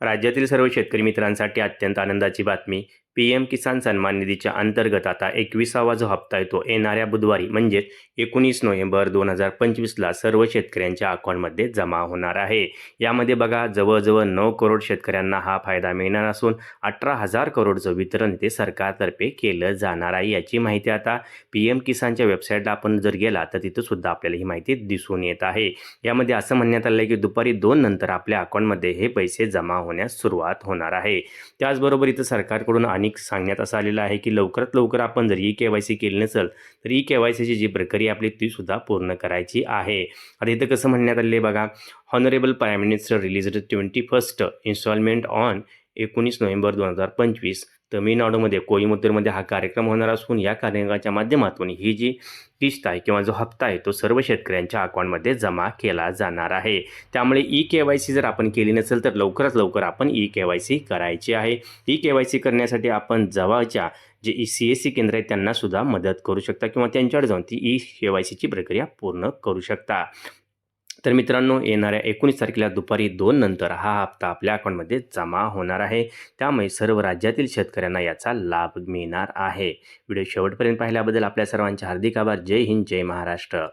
राज्यातील सर्व शेतकरी मित्रांसाठी अत्यंत आनंदाची बातमी. पी एम किसान सन्मान निधीच्या अंतर्गत आता एकविसावा जो हप्ता येतो येणाऱ्या बुधवारी म्हणजेच एकोणीस नोव्हेंबर दोन हजार पंचवीसला सर्व शेतकऱ्यांच्या अकाउंटमध्ये जमा होणार आहे. यामध्ये बघा जवळजवळ नऊ करोड शेतकऱ्यांना हा फायदा मिळणार असून अठरा हजार करोडचं वितरण ते सरकारतर्फे केलं जाणार आहे. याची माहिती आता पी एम किसानच्या वेबसाईटला आपण जर गेला तर तिथं सुद्धा आपल्याला ही माहिती दिसून येत आहे. यामध्ये असं म्हणण्यात आलं आहे की दुपारी दोन नंतर आपल्या अकाउंटमध्ये हे पैसे जमा होण्यास सुरुवात होणार आहे. त्याचबरोबर इथं सरकारकडून आणि अनेक सांगण्यात असं आलेलं आहे की लवकरात लवकर आपण जर ई के वाय सी केली नसेल तर ई के वाय सीची जी प्रक्रिया आपली ती सुद्धा पूर्ण करायची आहे. आता इथं कसं म्हणण्यात आले बघा honourable prime minister release twenty first instalment on एकोणीस नोव्हेंबर दोन हजार पंचवीस. तमिळनाडूमध्ये कोईमुत्तूरमध्ये हा कार्यक्रम होणार असून या कार्यक्रमाच्या माध्यमातून ही जी किस्त आहे किंवा जो हप्ता आहे तो सर्व शेतकऱ्यांच्या अकाउंटमध्ये जमा केला जाणार आहे. त्यामुळे ई के वाय सी जर आपण केली नसेल तर लवकरात लवकर आपण ई के वाय सी करायची आहे. ई के वाय सी करण्यासाठी आपण जवळच्या जे ई सी एस सी केंद्र आहेत त्यांना सुद्धा मदत करू शकता किंवा त्यांच्याकडे जाऊन ती ई के वाय सीची प्रक्रिया पूर्ण करू शकता. तर मित्रांनो येणाऱ्या एकोणीस तारखेला दुपारी दोन नंतर हा हप्ता आपल्या अकाउंटमध्ये जमा होणार आहे. त्यामुळे सर्व राज्यातील शेतकऱ्यांना याचा लाभ मिळणार आहे. व्हिडिओ शेवटपर्यंत पाहिल्याबद्दल आपल्या सर्वांचे हार्दिक आभार. जय हिंद जय महाराष्ट्र.